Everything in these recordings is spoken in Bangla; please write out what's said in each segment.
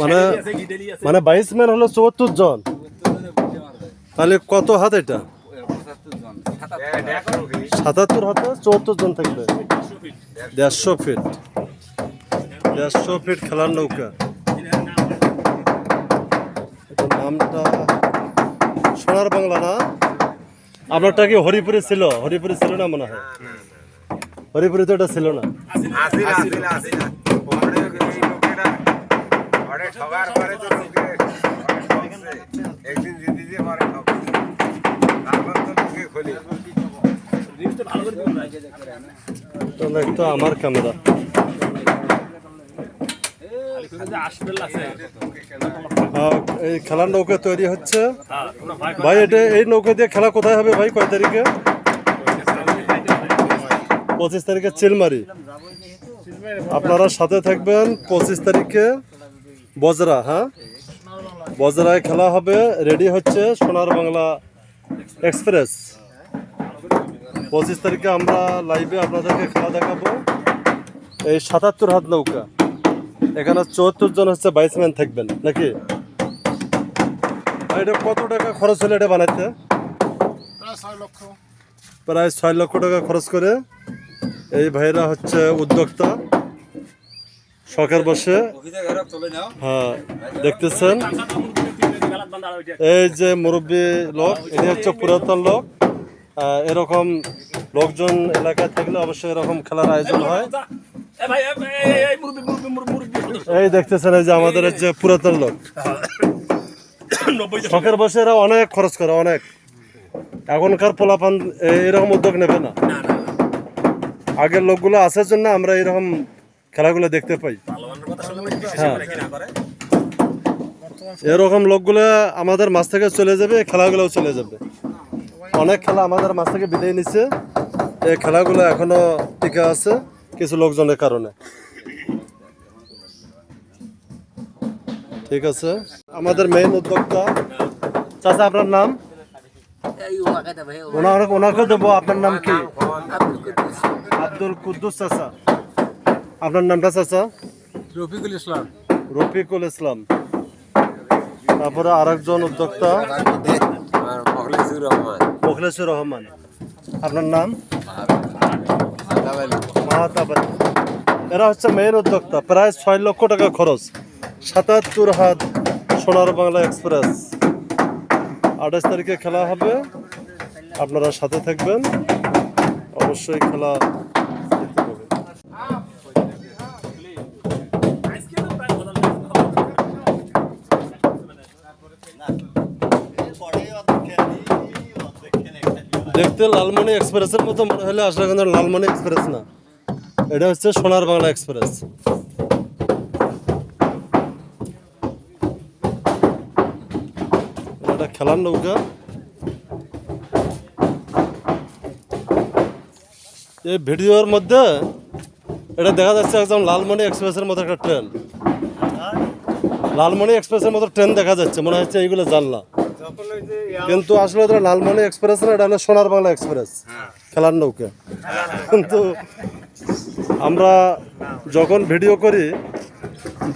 মানে মানে বাইশ ম্যান হলো চুয়াত্তর জন। তাহলে কত হাত এটা? সাতাত্তর হাতে চুয়াত্তর জন থাকবে। দেড়শো ফিট। দেড়শো ফিট খেলার নৌকা। এটার নামটা সোনার বাংলা না? আপনারটা কি হরিপুরে ছিল? হরিপুরে ছিল না মনে হয়? হরিপুরে তো এটা ছিল না আসিল আসিল আসিল ওরে এই লোকেরা ওরে ঠগার পরে তো লোকে। একদিন দিয়ে ঠকছে তারপর তো লোকে খুলি। একটা আমার ক্যামেরা এই খেলার নৌকা তৈরি হচ্ছে। ভাই, এটা এই নৌকা দিয়ে খেলা কোথায় হবে ভাই? কয় তারিখে? পঁচিশ তারিখে চিলমারি। আপনারা সাথে থাকবেন পঁচিশ তারিখে। বজরা হ্যাঁ? বজরায় খেলা হবে রেডি হচ্ছে সোনার বাংলা এক্সপ্রেস। পঁচিশ তারিখে আমরা লাইভে আপনাদেরকে খেলা দেখাবো। এই সাতাত্তর হাত নৌকা। এখানে চুয়াত্তর জন হচ্ছে বাইসম্যান থাকবেন নাকি? এটা কত টাকা খরচ হলো এটা বানাইতে? প্রায় ছয় লক্ষ টাকা খরচ করে। এই ভাইরা হচ্ছে উদ্যোক্তা। শখের বসে হ্যাঁ দেখতেছেন। এই যে মুরব্বী লোক, এটি হচ্ছে পুরাতন লোক। এরকম লোকজন এলাকায় থাকলে অবশ্যই এরকম খেলার আয়োজন হয়। এই দেখতেছেন, এই যে আমাদের যে পুরাতন লোক। শখের বসে এরা অনেক খরচ করে, অনেক। এখনকার পোলাপান এরকম উদ্যোগ নেবে না। আগের লোকগুলো আসার জন্য আমরা এরকম খেলাগুলো দেখতে পাই। হ্যাঁ। এরকম লোকগুলো আমাদের মাছ থেকে চলে যাবে খেলাগুলোও চলে যাবে। অনেক খেলা আমাদের মাছ থেকে বিদায় নিচ্ছে। এই খেলাগুলো এখনও টিকে আছে কিছু লোকজনের কারণে। ঠিক আছে। আমাদের মেইন উদ্যোক্তা চাচা আপনার নাম? ওনার ওনাকে দেবো আপনার নাম কি? আব্দুল কুদ্দুস চাচা। আপনার নামটা চাচা? রফিকুল ইসলাম। রফিকুল ইসলাম। তারপরে আরেকজন উদ্যোক্তা? আর মখলিসুর রহমান। মোখলেসুর রহমান। আপনার নাম? মাহাতাব এরা হচ্ছে মেইন উদ্যোক্তা প্রায় ছয় লক্ষ টাকা খরচ। সাতাত্তর হাত সোনার বাংলা এক্সপ্রেস। আঠাশ তারিখে খেলা হবে। আপনারা সাথে থাকবেন। অবশ্যই খেলা দেখতে লালমনি এক্সপ্রেসের মতো মনে হলে আসলে কিন্তু লালমনি এক্সপ্রেস না। এটা হচ্ছে সোনার বাংলা এক্সপ্রেস। এটা খেলার নৌকা। এই ভিডিওর মধ্যে এটা দেখা যাচ্ছে একদম লালমনি এক্সপ্রেসের মতো একটা ট্রেন। লালমনি এক্সপ্রেসের মতো ট্রেন দেখা যাচ্ছে, মনে হচ্ছে এইগুলো জানলা। কিন্তু আসলে এটা লালমনি এক্সপ্রেস না এটা হলো সোনার বাংলা এক্সপ্রেস। খেলার নৌকা। কিন্তু আমরা যখন ভিডিও করি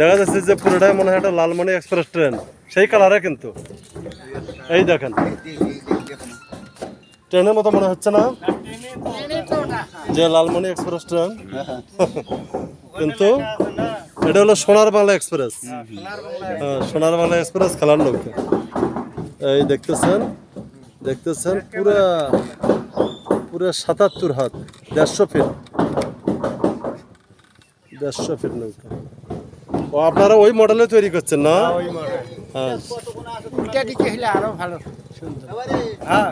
দেখা যাচ্ছে যে পুরোটাই মনে হয় একটা লালমনি এক্সপ্রেস ট্রেন। সেই কালারে কিন্তু। এই দেখেন। ট্রেনের মতো মনে হচ্ছে না? যে লালমনি এক্সপ্রেস ট্রেন। কিন্তু এটা হলো সোনার বাংলা এক্সপ্রেস। হ্যাঁ সোনার বাংলা এক্সপ্রেস খেলার নৌকা। এই দেখতেছেন দেখতেছেন পুরা পুরো সাতাত্তর হাত দেড়শো ফিট। দেড়শো ফিট নৌকা। ও আপনারা ওই মডেলে তৈরি করছেন না? হ্যাঁ দিকে আরও ভালো। হ্যাঁ।